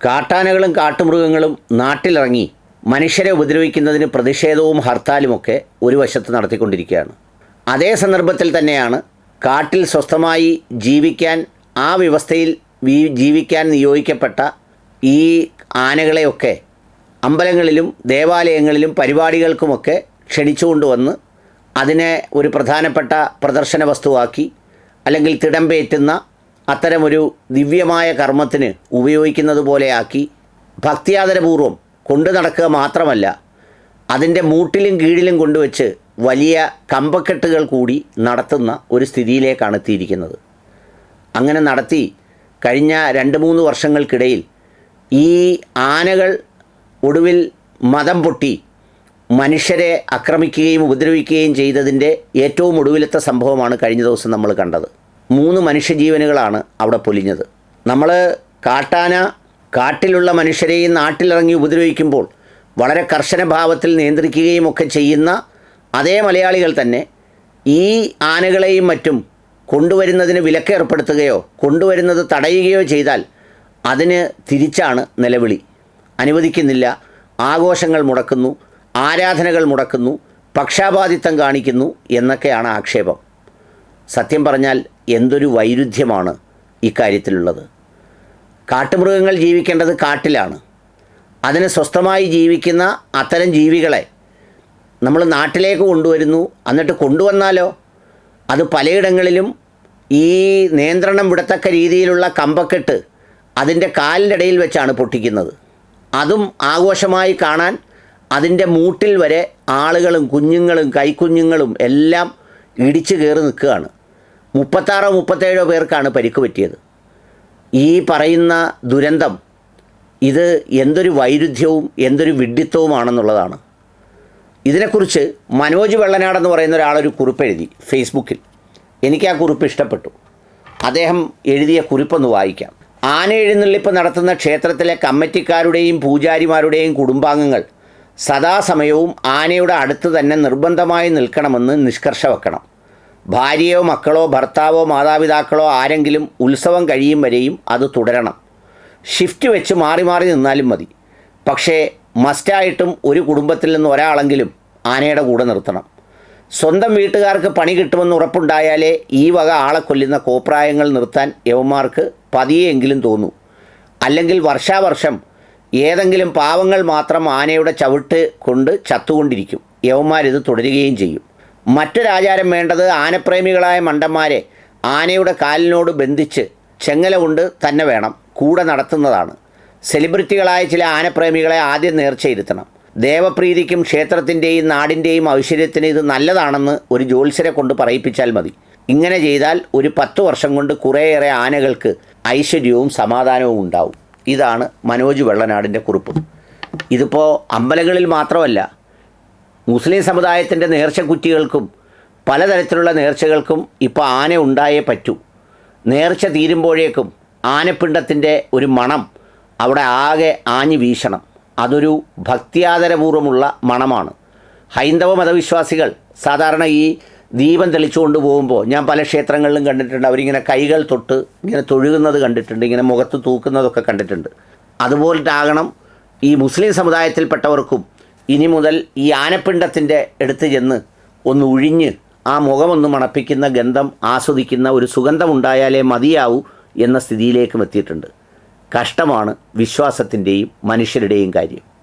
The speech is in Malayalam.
കാട്ടാനകളും കാട്ടുമൃഗങ്ങളും നാട്ടിലിറങ്ങി മനുഷ്യരെ ഉപദ്രവിക്കുന്നതിന് പ്രതിഷേധവും ഹർത്താലുമൊക്കെ ഒരു വശത്ത് നടത്തിക്കൊണ്ടിരിക്കുകയാണ്. അതേ സന്ദർഭത്തിൽ തന്നെയാണ് കാട്ടിൽ സ്വസ്ഥമായി ജീവിക്കാൻ ആ വ്യവസ്ഥയിൽ ജീവിക്കാൻ നിയോഗിക്കപ്പെട്ട ഈ ആനകളെയൊക്കെ അമ്പലങ്ങളിലും ദേവാലയങ്ങളിലും പരിപാടികൾക്കുമൊക്കെ ക്ഷണിച്ചുകൊണ്ടുവന്ന് അതിനെ ഒരു പ്രധാനപ്പെട്ട പ്രദർശന വസ്തുവാക്കി അല്ലെങ്കിൽ തിടമ്പേറ്റുന്ന അത്തരമൊരു ദിവ്യമായ കർമ്മത്തിന് ഉപയോഗിക്കുന്നത് പോലെയാക്കി ഭക്തിയാദരപൂർവം കൊണ്ടു നടക്കുക മാത്രമല്ല അതിന്റെ മൂട്ടിലും കീഴിലും കൊണ്ടുവച്ച് വലിയ കമ്പക്കെട്ടുകൾ കൂടി നടത്തുന്ന ഒരു സ്ഥിതിയിലേക്കാണ് എത്തിയിരിക്കുന്നത്. അങ്ങനെ നടത്തി കഴിഞ്ഞ രണ്ട് മൂന്ന് വർഷങ്ങൾക്കിടയിൽ ഈ ആനകൾ ഒടുവിൽ മതം പൊട്ടി മനുഷ്യരെ ആക്രമിക്കുകയും ഉപദ്രവിക്കുകയും ചെയ്തതിന്റെ ഏറ്റവും ഒടുവിലത്തെ സംഭവമാണ് കഴിഞ്ഞ ദിവസം നമ്മൾ കണ്ടത്. മൂന്ന് മനുഷ്യജീവനുകളാണ് അവിടെ പൊലിഞ്ഞത്. നമ്മൾ കാട്ടാന കാട്ടിലുള്ള മനുഷ്യരെയും നാട്ടിലിറങ്ങി ഉപദ്രവിക്കുമ്പോൾ വളരെ കർശന ഭാവത്തിൽ നിയന്ത്രിക്കുകയും ഒക്കെ ചെയ്യുന്ന അതേ മലയാളികൾ തന്നെ ഈ ആനകളെയും മറ്റും കൊണ്ടുവരുന്നതിന് വിലക്ക് ഏർപ്പെടുത്തുകയോ കൊണ്ടുവരുന്നത് തടയുകയോ ചെയ്താൽ അതിന് തിരിച്ചാണ് നിലവിളി. അനുവദിക്കുന്നില്ല. ആഘോഷങ്ങൾ മുടക്കുന്നു. ആരാധനകൾ മുടക്കുന്നു. പക്ഷാപാതിത്വം കാണിക്കുന്നു എന്നൊക്കെയാണ് ആക്ഷേപം. സത്യം പറഞ്ഞാൽ എന്തൊരു വൈരുദ്ധ്യമാണ് ഇക്കാര്യത്തിലുള്ളത്. കാട്ടുമൃഗങ്ങൾ ജീവിക്കേണ്ടത് കാട്ടിലാണ്. അതിന് സ്വസ്ഥമായി ജീവിക്കുന്ന അത്തരം ജീവികളെ നമ്മൾ നാട്ടിലേക്ക് കൊണ്ടുവരുന്നു. എന്നിട്ട് കൊണ്ടുവന്നാലോ? അത് പലയിടങ്ങളിലും ഈ നിയന്ത്രണം വിടത്തക്ക രീതിയിലുള്ള കമ്പക്കെട്ട് അതിന്റെ കാലിന്റെ ഇടയിൽ വെച്ചാണ് പൊട്ടിക്കുന്നത്. അതും ആഘോഷമായി കാണാൻ അതിന്റെ മൂട്ടിൽ വരെ ആളുകളും കുഞ്ഞുങ്ങളും കൈക്കുഞ്ഞുങ്ങളും എല്ലാം ഇടിച്ചു കയറി നിൽക്കുകയാണ്. മുപ്പത്താറോ മുപ്പത്തേഴോ പേർക്കാണ് പരിക്ക് പറ്റിയത്. ഈ പറയുന്ന ദുരന്തം ഇത് എന്തൊരു വൈരുദ്ധ്യവും എന്തൊരു വിഡ്ഢിത്തവുമാണെന്നുള്ളതാണ് ഇതിനെക്കുറിച്ച് മനോജ് വെള്ളനാടെന്ന് പറയുന്ന ഒരാളൊരു കുറിപ്പ് എഴുതി ഫേസ്ബുക്കിൽ. എനിക്ക് ആ കുറിപ്പ് ഇഷ്ടപ്പെട്ടു. അദ്ദേഹം എഴുതിയ കുറിപ്പൊന്ന് വായിക്കാം. ആന എഴുന്നള്ളിപ്പ് നടത്തുന്ന ക്ഷേത്രത്തിലെ കമ്മിറ്റിക്കാരുടെയും പൂജാരിമാരുടെയും കുടുംബാംഗങ്ങൾ സദാസമയവും ആനയുടെ അടുത്ത് തന്നെ നിർബന്ധമായി നിൽക്കണമെന്ന് നിഷ്കർഷ വെക്കണം. ഭാര്യയോ മക്കളോ ഭർത്താവോ മാതാപിതാക്കളോ ആരെങ്കിലും ഉത്സവം കഴിയും വരെയും അത് തുടരണം. ഷിഫ്റ്റ് വെച്ച് മാറി മാറി നിന്നാലും മതി. പക്ഷേ മസ്റ്റായിട്ടും ഒരു കുടുംബത്തിൽ നിന്ന് ഒരാളെങ്കിലും ആനയുടെ കൂടെ നിർത്തണം. സ്വന്തം വീട്ടുകാർക്ക് പണി കിട്ടുമെന്ന് ഉറപ്പുണ്ടായാലേ ഈ വക ആളെ കൊല്ലുന്ന കോപ്രായങ്ങൾ നിർത്താൻ യവന്മാർക്ക് പതിയെങ്കിലും തോന്നൂ. അല്ലെങ്കിൽ വർഷാവർഷം ഏതെങ്കിലും പാവങ്ങൾ മാത്രം ആനയുടെ ചവിട്ട് കൊണ്ട് ചത്തുകൊണ്ടിരിക്കും. യവന്മാരിത് തുടരുകയും ചെയ്യും. മറ്റൊരാചാരം വേണ്ടത് ആനപ്രേമികളായ മണ്ടന്മാരെ ആനയുടെ കാലിനോട് ബന്ധിച്ച് ചെങ്ങല കൊണ്ട് തന്നെ വേണം കൂടെ നടത്തുന്നതാണ്. സെലിബ്രിറ്റികളായ ചില ആനപ്രേമികളെ ആദ്യം നേർച്ചയിരുത്തണം. ദേവപ്രീതിക്കും ക്ഷേത്രത്തിന്റെയും നാടിന്റെയും ഐശ്വര്യത്തിന് ഇത് നല്ലതാണെന്ന് ഒരു ജ്യോത്സരെ കൊണ്ട് പറയിപ്പിച്ചാൽ മതി. ഇങ്ങനെ ചെയ്താൽ ഒരു പത്ത് വർഷം കൊണ്ട് കുറേയേറെ ആനകൾക്ക് ഐശ്വര്യവും സമാധാനവും ഉണ്ടാവും. ഇതാണ് മനോജ് വെള്ളനാടിന്റെ കുറിപ്പ്. ഇതിപ്പോൾ അമ്പലങ്ങളിൽ മാത്രമല്ല മുസ്ലിം സമുദായത്തിന്റെ നേർച്ചക്കുറ്റികൾക്കും പലതരത്തിലുള്ള നേർച്ചകൾക്കും ഇപ്പോൾ ആന ഉണ്ടായേ പറ്റൂ. നേർച്ച തീരുമ്പോഴേക്കും ആനപ്പിണ്ടത്തിന്റെ ഒരു മണം അവിടെ ആകെ ആഞ്ഞു വീശണം. അതൊരു ഭക്തിയാദരപൂർവമുള്ള മണമാണ്. ഹൈന്ദവ മതവിശ്വാസികൾ സാധാരണ ഈ ദീപം തെളിച്ചുകൊണ്ട് പോകുമ്പോൾ ഞാൻ പല ക്ഷേത്രങ്ങളിലും കണ്ടിട്ടുണ്ട് അവരിങ്ങനെ കൈകൾ തൊട്ട് ഇങ്ങനെ തൊഴുകുന്നത് കണ്ടിട്ടുണ്ട് ഇങ്ങനെ മുഖത്ത് തൂക്കുന്നതൊക്കെ കണ്ടിട്ടുണ്ട്. അതുപോലെ ആകണം ഈ മുസ്ലിം സമുദായത്തിൽപ്പെട്ടവർക്കും ഇനി മുതൽ ഈ ആനപ്പിണ്ടത്തിന്റെ അടുത്ത് ചെന്ന് ഒന്ന് ഉഴിഞ്ഞ് ആ മുഖമൊന്ന് മണപ്പിക്കുന്ന ഗന്ധം ആസ്വദിക്കുന്ന ഒരു സുഗന്ധമുണ്ടായാലേ മതിയാവൂ എന്ന സ്ഥിതിയിലേക്കും എത്തിയിട്ടുണ്ട്. കഷ്ടമാണ് വിശ്വാസത്തിന്റെയും മനുഷ്യരുടെയും കാര്യം.